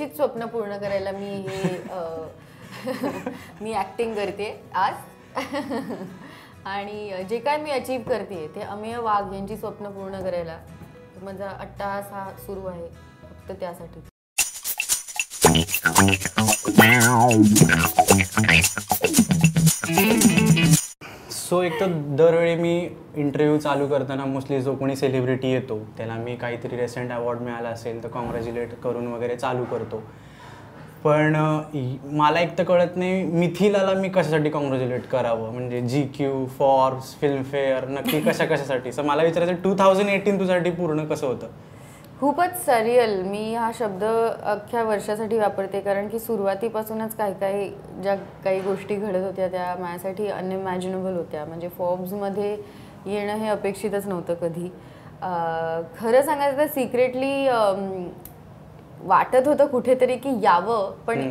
निश्चित स्वप्न पूर्ण करायला मी हे मी ॲक्टिंग करते आज. आणि जे काय मी अचीव करते ते अमेय वाघ यांची स्वप्न पूर्ण करायला माझा अट्टाहास हा सुरू आहे फक्त त्यासाठी. सो एक तर दरवेळी मी इंटरव्ह्यू चालू करताना मोस्टली जो कोणी सेलिब्रिटी येतो त्याला मी काहीतरी रेसेंट अवॉर्ड मिळाला असेल तर कॉंग्रॅच्युलेट करून वगैरे चालू करतो. पण मला एक तर कळत नाही मिथिलाला मी कशासाठी कॉंग्रॅच्युलेट करावं? म्हणजे जी क्यू फॉर्ब्स फिल्मफेअर नक्की कशा कशासाठी सो मला विचारायचं टू थाउजंड एटीन तुझ्यासाठी पूर्ण कसं होतं? खूपच सरियल मी हा शब्द अख्ख्या वर्षासाठी वापरते कारण की सुरुवातीपासूनच काही काही ज्या काही गोष्टी घडत होत्या त्या माझ्यासाठी अनइमॅजिनेबल होत्या. म्हणजे फॉर्ब्समध्ये येणं हे अपेक्षितच नव्हतं कधी. खरं सांगायचं तर सिक्रेटली वाटत होतं कुठेतरी की यावं पण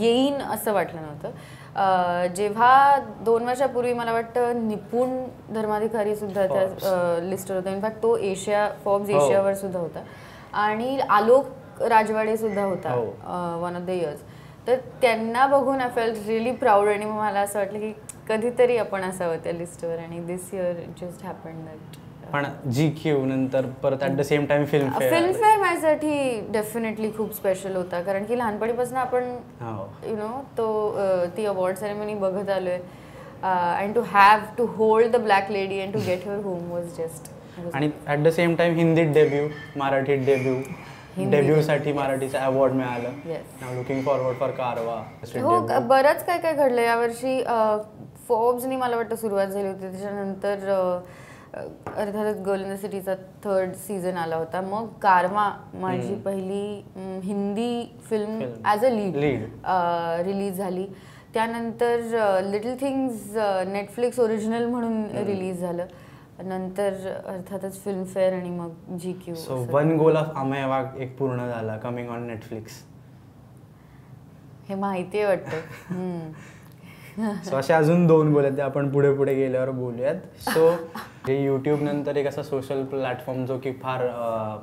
येईन असं वाटलं नव्हतं. जेव्हा दोन वर्षापूर्वी मला वाटतं निपुण धर्माधिकारी सुद्धा त्या लिस्टवर होता इनफॅक्ट तो एशिया फॉर्ब्स हो. एशियावर सुद्धा होता. आणि आलोक राजवाडे सुद्धा होता. वन ऑफ द इयर्स तर त्यांना बघून आय फेल रिअली प्राऊड आणि मला असं वाटलं की कधीतरी आपण असावं त्या लिस्टवर आणि this year just happen that पण जी क्यू नंतर परत at the same time Filmfare Filmfare माझ्यासाठी डेफिनेटली खूप स्पेशल होता. कारण की लहानपणीपासून आपण हो. यु नो तो अ, ती अवॉर्ड सेरेमनी बघत आलोय. And to have to hold the black lady and to get your home was just आणि ॲट द सेम टाइम हिंदीत डेब्यू मराठीत डेब्यू डेब्यूसाठी मराठीचं अवॉर्ड मिळालं. नाव लुकिंग फॉरवर्ड फॉर कारवा हो बरंच काय काय घडलं. यावर्षी फोर्ब्सनी मला वाटतं सुरुवात झाली होती. त्याच्यानंतर अर्थातच गर्ल इन द सिटीचा थर्ड सीझन आला होता. मग कारवा माझी पहिली Hindi film. As a lead. Release झाली. त्यानंतर लिटल थिंग्स नेटफ्लिक्स ओरिजिनल म्हणून रिलीज झालं. नंतर अर्थातच फिल्मफेअर आणि मग G Q so one goal of Amey Wagh एक पूर्ण झाला कमिंग ऑन नेटफ्लिक्स हे माहिती आहे वाटतं. सो असे अजून दोन गोल आहेत ते आपण पुढे पुढे गेल्यावर बोलूयात. सो हे युट्यूब नंतर एक असा सोशल प्लॅटफॉर्म जो की फार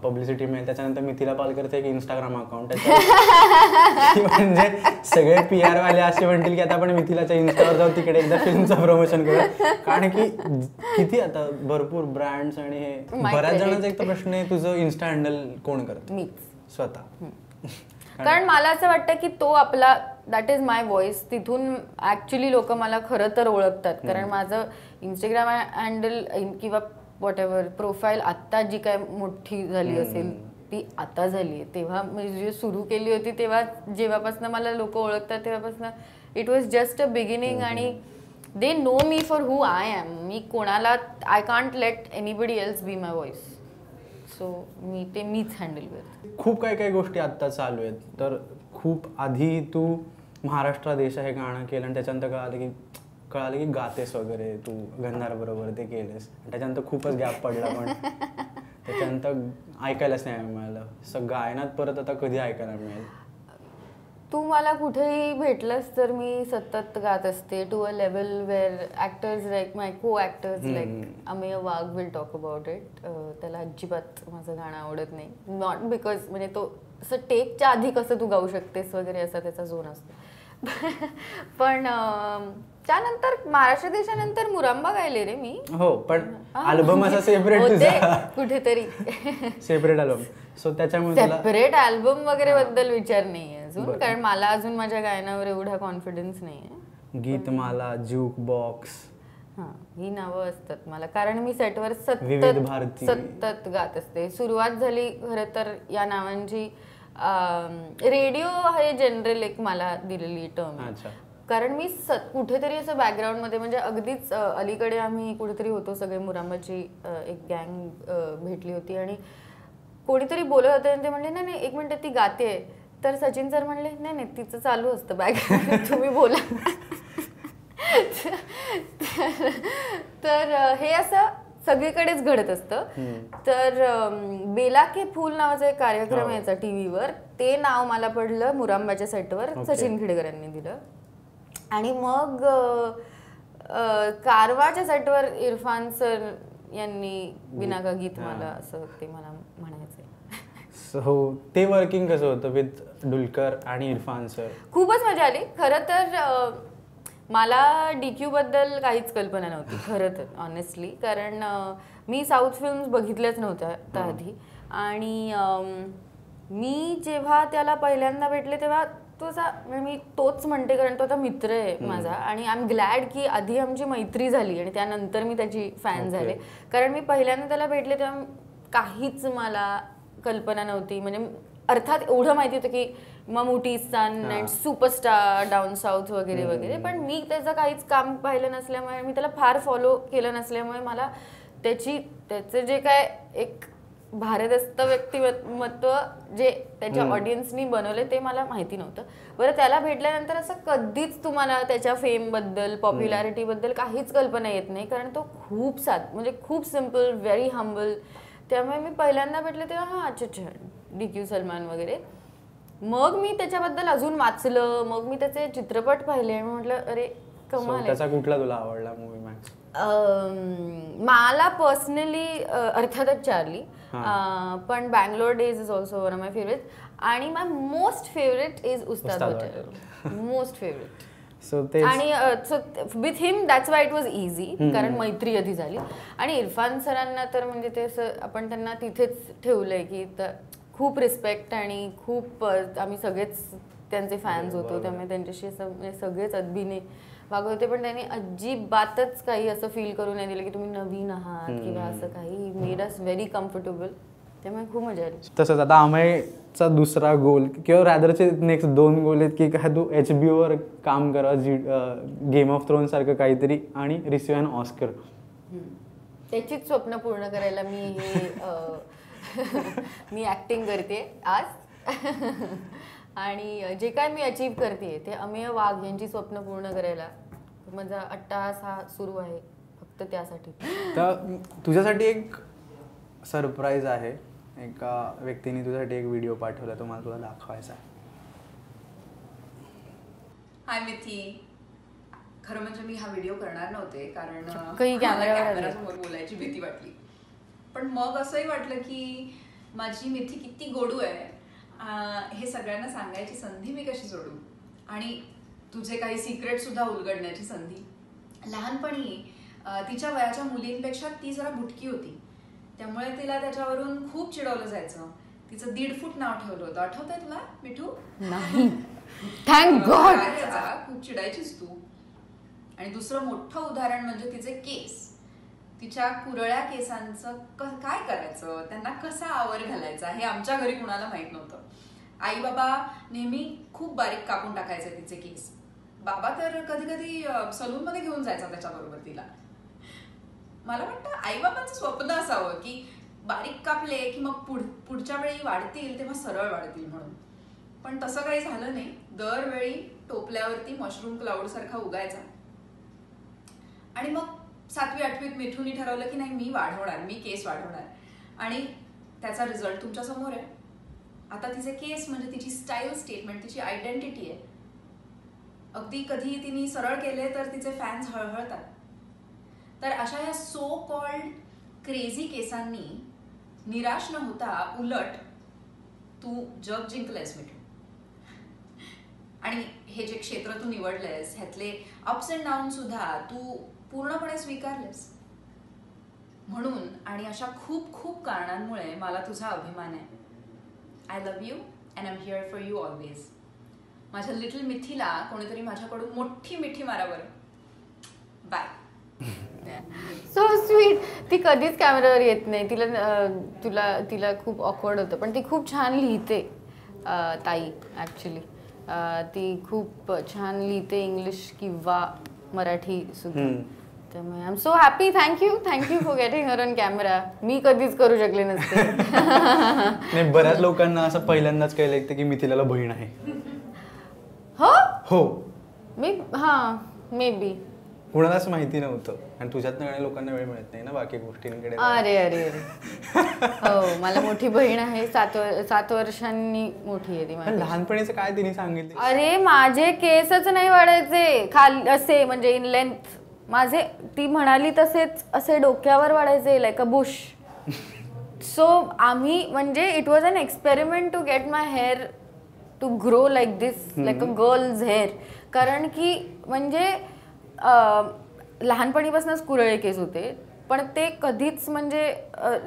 पब्लिसिटी मिळेल. त्याच्यानंतर मिथिला पालकरचं एक इंस्टाग्राम अकाउंट म्हणजे सगळे पी आर वाले असे म्हणतील की आता आपण मिथिलाच्या इन्स्टावर जाऊ तिकडे एकदा फिल्मचं प्रमोशन करू कारण की किती आता भरपूर ब्रँड्स आणि हे बऱ्याच. जणांचा एक तर प्रश्न आहे तुझं इन्स्टा हँडल कोण करतं? स्वतः. कारण मला असं वाटतं की तो आपला दॅट इज माय व्हॉइस तिथून ऍक्च्युली लोक मला खरं तर ओळखतात. कारण माझं इंस्टाग्राम हँडल किंवा वॉट एव्हर प्रोफाईल आत्ता जी काय मोठी झाली असेल ती आता झाली आहे. तेव्हा म्हणजे जी सुरू केली होती तेव्हा जेव्हापासून मला लोक ओळखतात तेव्हापासून it was just a beginning आणि they know me for who I am मी कोणाला I can't let anybody else be my voice so मी ते मीच हँडल करते. खूप काही काही गोष्टी आत्ता चालू आहेत. तर खूप आधी तू महाराष्ट्र देश हे गाणं केलं आणि त्याच्यानंतर कळालं की कळालं की गातेस वगैरे तू गंधार बरोबर ते केलेस. त्याच्यानंतर खूपच गॅप पडला पण. त्याच्यानंतर ऐकायलाच नाही मिळालं. सगळं गायनात परत आता कधी ऐकायला मिळेल? तू मला कुठेही भेटलंस तर मी सतत गात असते. To a level where actors like my co actors like Amey Wagh will talk about it त्याला अजिबात माझं गाणं आवडत नाही. नॉट बिकॉज म्हणजे तो असं टेकच्या आधी कसं तू गाऊ शकतेस वगैरे असा त्याचा झोन असतो. पण त्यानंतर महाराष्ट्र देशानंतर मुरांबा गायले रे मी. हो पण अल्बम असा सेपरेट कुठेतरी. सेपरेट अल्बम सो त्याच्यामुळे सेपरेट अल्बम वगैरे बद्दल विचार नाहीये अजून कारण मला अजून माझ्या गायनावर एवढा कॉन्फिडन्स नाहीये. गीतमाला ज्यूक बॉक्स हा ही नावं असतात मला. कारण मी सेटवर सतत. सतत गात असते. सुरुवात झाली खरं तर या नावांची रेडिओ हे जनरल एक मला दिलेली टर्म कारण मी स कुठेतरी असं बॅकग्राऊंडमध्ये म्हणजे अगदीच अलीकडे आम्ही कुठेतरी होतो सगळे मुरांबाची अ, एक गँग भेटली होती. आणि कोणीतरी बोलत होते आणि ते म्हणले नाही नाही एक मिनिट ती गाते तर सचिन सर म्हणले नाही नाही तिचं चालू असतं बॅकग्राऊंड तुम्ही बोला. तर हे असं सगळीकडेच घडत असतं. तर बेला के फूल नावाचा एक कार्यक्रम हो. यायचा टीव्हीवर. ते नाव मला पडलं मुरांबाच्या सेटवर. सचिन खेडेकर यांनी दिलं. आणि मग कारवाच्या सेटवर इरफान सर यांनी बिनाका गीत मला असं ते मला म्हणायचंय सो ते वर्किंग कसं होतं विथ डुलकर आणि इरफान सर? खूपच मजा आली. खरं तर मला डी बद्दल काहीच कल्पना नव्हती खरं तर ऑनेस्टली कारण मी साऊथ फिल्म्स बघितल्याच नव्हत्या त्याआधी आणि मी जेव्हा त्याला पहिल्यांदा भेटले तेव्हा तो असा म्हणजे मी तोच म्हणते कारण तो आता मित्र आहे माझा. आणि आय एम ग्लॅड की आधी आमची मैत्री झाली आणि त्यानंतर मी त्याची फॅन. झाले. कारण मी पहिल्यांदा त्याला भेटले तेव्हा काहीच मला कल्पना नव्हती. म्हणजे अर्थात एवढं माहिती होतं की Mammootty son and superstar down south वगैरे वगैरे. पण मी त्याचं काहीच काम पाहिलं नसल्यामुळे मी त्याला फार फॉलो केलं नसल्यामुळे मला त्याची त्याचं जे काय एक भारदस्त व्यक्तिमत्व जे त्याच्या ऑडियन्सनी बनवले ते मला माहिती नव्हतं. बरं त्याला भेटल्यानंतर असं कधीच तुम्हाला त्याच्या फेमबद्दल पॉप्युलॅरिटीबद्दल काहीच कल्पना येत नाही. कारण तो खूप साध म्हणजे खूप सिंपल व्हेरी हंबल त्यामुळे मी पहिल्यांदा भेटले तेव्हा हां अच्छा अच्छा डी क्यू सलमान वगैरे. मग मी त्याच्याबद्दल अजून वाचलं मग मी त्याचे चित्रपट पाहिले आणि म्हटलं अरे कमाल आहे. त्याचा कुठला तुला आवडला मूवी मॅक्स मला पर्सनली अर्थातच चार्ली पण Bangalore Days is also one of my favourite आणि my most favourite is Ustad Hotel most favourite so ते आणि with him that's why it was easy कारण मैत्री आधी झाली. आणि इरफान सरांना तर म्हणजे ते असं आपण त्यांना तिथेच ठेवलंय की खूप रिस्पेक्ट आणि खूप आम्ही सगळेच त्यांचे फॅन्स होतो. त्यामुळे त्यांच्याशी असं म्हणजे सगळेच अदबीने वागत होते. पण त्यांनी अजिबातच काही असं फील करू नाही दिलं की तुम्ही नवीन आहात किंवा असं काही. मेड अस व्हेरी कम्फर्टेबल त्यामुळे खूप मजा आली. तसंच आता अमयचा दुसरा गोल किंवा रॅदरचे नेक्स्ट दोन गोल आहेत की काय तू एच बी ओवर काम करा जी गेम ऑफ थ्रोन सारखं काहीतरी आणि रिसिव्ह अन ऑस्कर त्याचीच स्वप्न पूर्ण करायला मी हे मी ऍक्टिंग करते आज. आणि जे काय मी अचीव करते ते अमेय वाघ यांची स्वप्न पूर्ण करायला माझा अट्टाहास हा सुरू आहे फक्त त्यासाठी. तर तुझ्यासाठी एक सरप्राईज आहे. एका व्यक्तीने तुझ्यासाठी एक व्हिडिओ पाठवला तो मला तुला दाखवायचा आहे. हाय मिथी. खरं म्हणजे मी हा व्हिडिओ करणार नव्हते कारण काही कॅमेऱ्यावर. कॅमेऱ्यासमोर बोलायची भीती वाटली. पण मग असंही वाटलं की माझी मिथी किती गोडू आहे हे सगळ्यांना सांगायची संधी मी कशी सोडू आणि तुझे काही सिक्रेट सुद्धा उलगडण्याची संधी. लहानपणी तिच्या वयाच्या मुलींपेक्षा ती जरा बुटकी होती. त्यामुळे तिला त्याच्यावरून खूप चिडवलं जायचं. तिचं दीड फूट नाव ठेवलं होतं. आठवतंय तुला मिठू? नाही. Thank God? खूप चिडायचीस तू. आणि दुसरं मोठं उदाहरण म्हणजे तिचे केस. तिच्या कुरळ्या केसांचं क- काय करायचं? त्यांना कसा आवर घालायचा? हे आमच्या घरी कुणाला माहीत नव्हतं. आई बाबा नेहमी खूप बारीक कापून टाकायचे तिचे केस. बाबा तर कधी कधी सलून मध्ये घेऊन जायचा त्याच्याबरोबर तिला. मला वाटतं आई बाबांचं स्वप्न असावं की बारीक कापले की मग पुढ पुढच्या वेळी वाढतील तेव्हा सरळ वाढतील म्हणून. पण तसं काही झालं नाही. दरवेळी टोपल्यावरती मशरूम क्लाउड सारखा उगायचा. आणि मग सातवी आठवीत मिठूनी ठरवलं की नाही मी वाढवणार मी केस वाढवणार. आणि त्याचा रिझल्ट तुमच्यासमोर आहे. आता तिचे केस म्हणजे तिची स्टाईल स्टेटमेंट तिची आयडेंटिटी आहे. अगदी कधी तिने सरळ केले तर तिचे फॅन्स हळहळतात. तर अशा या सो कॉल्ड क्रेझी केसांनी निराश न होता उलट तू जग जिंकलंयस मिठू. आणि हे जे क्षेत्र तू निवडलंयस ह्यातले अप्स अँड डाऊन सुद्धा तू पूर्णपणे स्वीकारलेस. म्हणून आणि अशा खूप खूप कारणांमुळे मला तुझा अभिमान आहे. I love you and am here for you always माझ्या लिटल मिथीला कोणीतरी माझ्याकडून मोठी मिठी मारावर बाय सो स्वीट ती कधीच कॅमेऱ्यावर येत नाही. तिला तुला तिला खूप ऑकवर्ड होतं. पण ती खूप छान लिहिते ताई ॲक्च्युली ती खूप छान लिहिते इंग्लिश किंवा मराठी सुद्धा. त्यामुळे I am so happy thank you thank you for getting her on camera मी कधीच करू शकले नसते. नाही बऱ्याच लोकांना असं पहिल्यांदाच कळलं की की मिथिलाला बहीण आहे. हो? हो. मी हां मे बी कुणालाच माहिती नव्हतं. आणि तुझ्यातनं काही लोकांना वेळ मिळत नाही ना बाकी गोष्टींकडे. अरे अरे अरे. हो मला मोठी बहीण आहे. सात सात वर्षांनी मोठी आहे ती लहानपणीचं काय तिने सांगितलं? अरे माझे केसच नाही वाढायचे. खाल असे म्हणजे इन लेंथ माझे ती म्हणाली तसेच असे डोक्यावर वाढायचे लाईक अ बुश सो आम्ही म्हणजे it was an experiment to get my hair to grow like this like a girl's hair कारण की म्हणजे लहानपणीपासूनच कुरळे केस होते. पण ते कधीच म्हणजे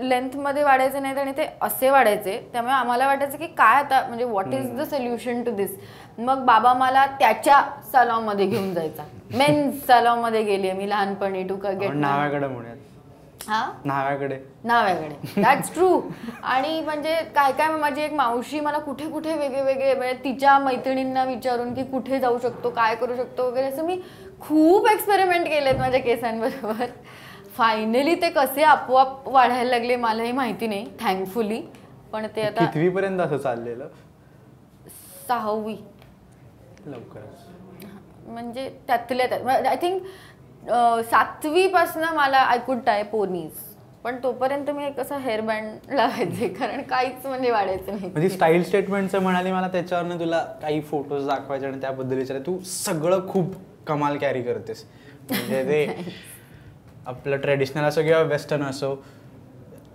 लेंथमध्ये वाढायचे नाहीत आणि ते असे वाढायचे. त्यामुळे आम्हाला वाटायचं की काय आता म्हणजे what is the solution to this मग बाबा मला त्याच्या सलॉनमध्ये घेऊन जायचा. मेन्स सलॉनमध्ये गेली मी लहानपणी टू गेट आपण नाव्याकडे म्हणूयात हा? नाव्याकडे नाव्याकडे दॅट्स ट्रू आणि म्हणजे काय काय माझी एक मावशी मला कुठे कुठे वेगळे वेगळे म्हणजे तिच्या मैत्रिणींना विचारून की कुठे जाऊ शकतो काय करू शकतो वगैरे असं मी खूप एक्सपेरिमेंट केलेत माझ्या केसांबरोबर. फायनली ते कसे आपोआप वाढायला लागले मलाही माहिती नाही थँकफुली पण ते आता कितवी पर्यंत असं चाललेलं? सहावी. लवकरच. म्हणजे त्यातल्या त्यात आय थिंक सातवीपासनं मला आय कुड टाय पोनीज पण तोपर्यंत मी एक असा हेअर बँड लावायचे कारण काहीच म्हणजे वाढायचं नाही. म्हणजे स्टाईल स्टेटमेंटचं म्हणाली मला त्याच्यावरनं तुला काही फोटोज दाखवायचे आणि त्याबद्दल विचार तू सगळं खूप कमाल कॅरी करतेस. म्हणजे ते आपलं ट्रेडिशनल असो किंवा वेस्टर्न असो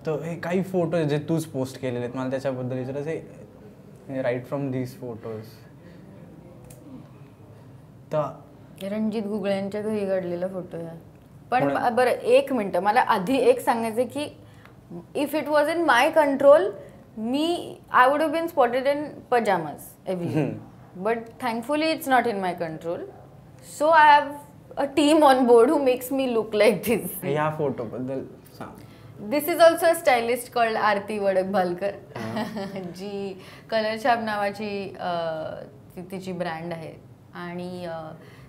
तर हे काही फोटोज जे तूच पोस्ट केलेले आहेत मला त्याच्याबद्दल विचारायचं राईट फ्रॉम दीज फोटोज तर रणजित गुगळ्यांच्या घरी काढलेला फोटो आहे. पण बरं एक मिनटं. मला आधी एक सांगायचं की if it was in my control me I would been spotted in pyjamas every but thankfully it's not in my control so I have a team on board who makes me look like this ह्या फोटोबद्दल सांग. This is also stylist called Aarti Vadak Bhalkar G colour Chhaap नावाची तिची brand आहे. आणि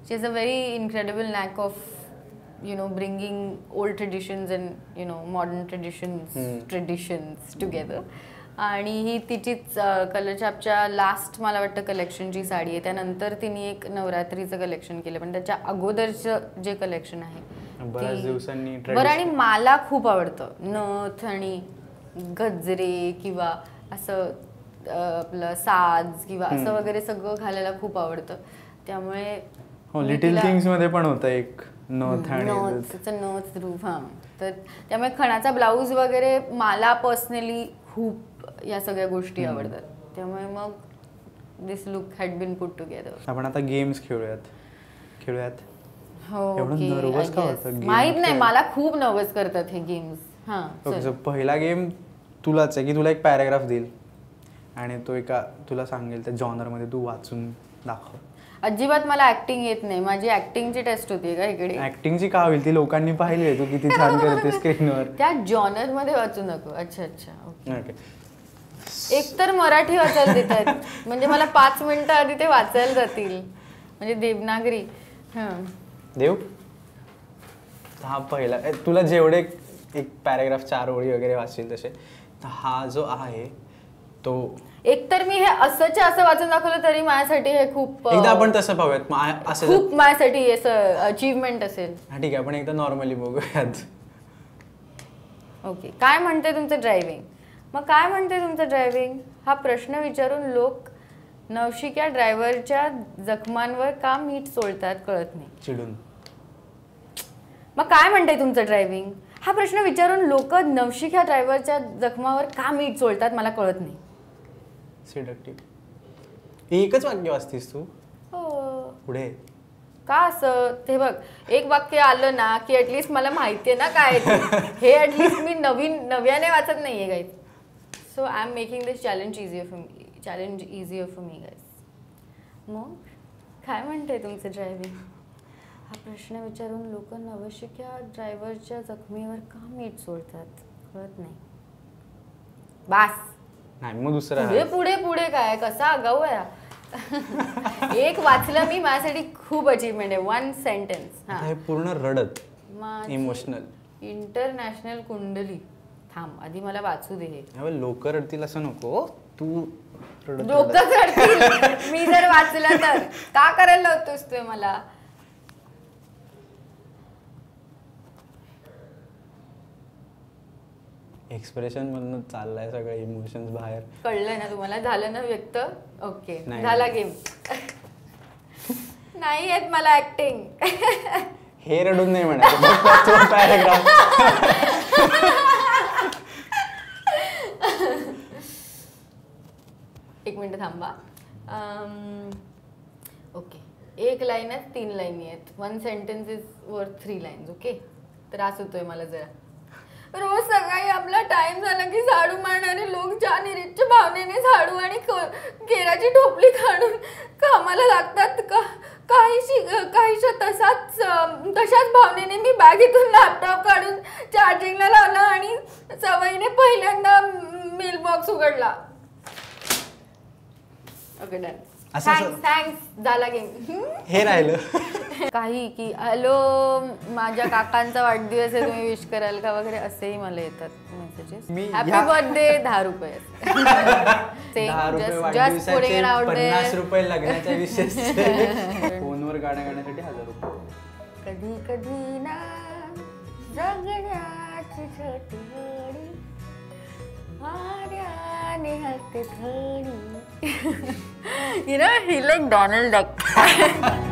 she is a very incredible knack of you know bringing old traditions and you know modern traditions traditions together आणि ही तिचीच colour छापच्या last मला वाटतं कलेक्शनची साडी आहे. त्यानंतर तिने एक नवरात्रीचं कलेक्शन केलं. पण त्याच्या अगोदरचं जे कलेक्शन आहे दिवसांनी बरं आणि मला खूप आवडतं. नथ आणि गजरे किंवा असं आपलं साज किंवा असं वगैरे सगळं घालायला खूप आवडतं. त्यामुळे हो लिटिल थिंग्समध्ये पण होतं एक नथ आणि नथ हां. तर त्यामुळे खणाचा ब्लाऊज वगैरे मला पर्सनली खूप या सगळ्या गोष्टी आवडतात. त्यामुळे मग this look had been put together आपण आता गेम्स खेळूयात. खेळूयात. हो माहीत नाही? मला खूप नर्वस करतात हे गेम्स हां पहिला गेम तुलाच आहे की तुला एक पॅराग्राफ देईल. आणि तो एका तुला सांगेल त्या जॉनरमध्ये तू वाचून दाखव. अजिबात मला ऍक्टिंग येत नाही. माझी ऍक्टिंगची टेस्ट होती का इकडे? ऍक्टिंगची का होईल ती लोकांनी पाहिली तू किती छान करते स्क्रीनवर त्या जॉनरमध्ये वाचू नको. अच्छा अच्छा. ओके ओके एक तर मराठी वाचायला देत आहेत म्हणजे मला पाच मिनिटं आधी ते वाचायला जातील. म्हणजे देवनागरी. हं. देव? हा पहिला. तुला जेवढे एक पॅराग्राफ चार ओळी वगैरे वाचतील तसे हा जो आहे तो एक तर मी हे असंच्या असं वाचून दाखवलं तरी माझ्यासाठी हे खूप एकदा आपण तसं पाहूयात. असं खूप माझ्यासाठी असं अचीवमेंट असेल. हा ठीक आहे आपण एकदा नॉर्मली बघूयात. ओके काय म्हणते तुमचं ड्रायव्हिंग मग काय म्हणते तुमचं ड्रायव्हिंग हा प्रश्न विचारून लोक नवशिक्या ड्रायव्हरच्या जखमांवर का मीठ सोडतात कळत नाही. चिडून. मग काय म्हणते तुमचं ड्रायव्हिंग हा प्रश्न विचारून लोक नवशिक्या ड्रायव्हरच्या जखमावर का मीठ सोडतात मला कळत नाही. सिडक्टिव्ह एकच वाक्य वाचतीस तू? हो. पुढे. का असं? ते बघ एक वाक्य आलं ना की ॲटलिस्ट मला माहिती आहे ना काय. हे ॲटलिस्ट मी नवीन नव्याने वाचत नाहीये guys so I am making this challenge easier for me challenge easier for me guys मग काय म्हणते तुमचं ड्रायव्हिंग हा प्रश्न विचारून लोक नवशिक्या ड्रायव्हरच्या जखमीवर का मीठ सोडतात? कळत नाही. बास! नाही मग दुसरा पुढे. पुढे पुढे काय? कसा आगाऊ आहे हा? एक वाचलं मी माझ्यासाठी खूप अचीवमेंट आहे. वन सेंटेन्स हे. पूर्ण रडत. इमोशनल इंटरनॅशनल कुंडली. थांब आधी मला वाचू दे हे. लोक रडतील असं नको तू रडत रडत. डोकं चढतील मी जर वाचलं तर. का करायला लावतोस तू मला? एक्सप्रेशन मधनं चाललाय सगळं इमोशन्स बाहेर. कळलंय ना तुम्हाला? झालं ना व्यक्त? ओके नाही. झाला गेम नाही येत मला ऍक्टिंग हे रडून नाही म्हणायचं. एक मिनिट थांबा. ओके एक लाईन आहेत तीन लाईनी आहेत. वन सेंटेन्स इज वर थ्री लाईन्स ओके त्रास होतोय मला जरा. रोज सकाळी आपला टाइम झाला की झाडू मारणारे लोक ज्या निरीच्छ भावनेने झाडू आणि केराची टोपली काढून कामाला लागतात का? काहीशी काहीशा तसाच तशाच भावनेने मी बॅगेतून लॅपटॉप काढून चार्जिंगला लावला आणि सवयीने पहिल्यांदा मेल बॉक्स उघडला. ओके डन असं- थँक्स थँक्स झाला गेम हे राहिलं. काही की हॅलो माझ्या काकांचा वाढदिवस आहे तुम्ही विश कराल का? वगैरे असेही मला येतात मेसेजेस हॅपी बर्थडे दहा रुपये. दहा रुपये वाढदिवसाचे पन्नास रुपये लग्नाच्या विशेष फोनवर गाणं गाण्यासाठी हजार रुपये. कधी कधी ना जगण्याची छोटी हलते थोडी you know he like Donald Duck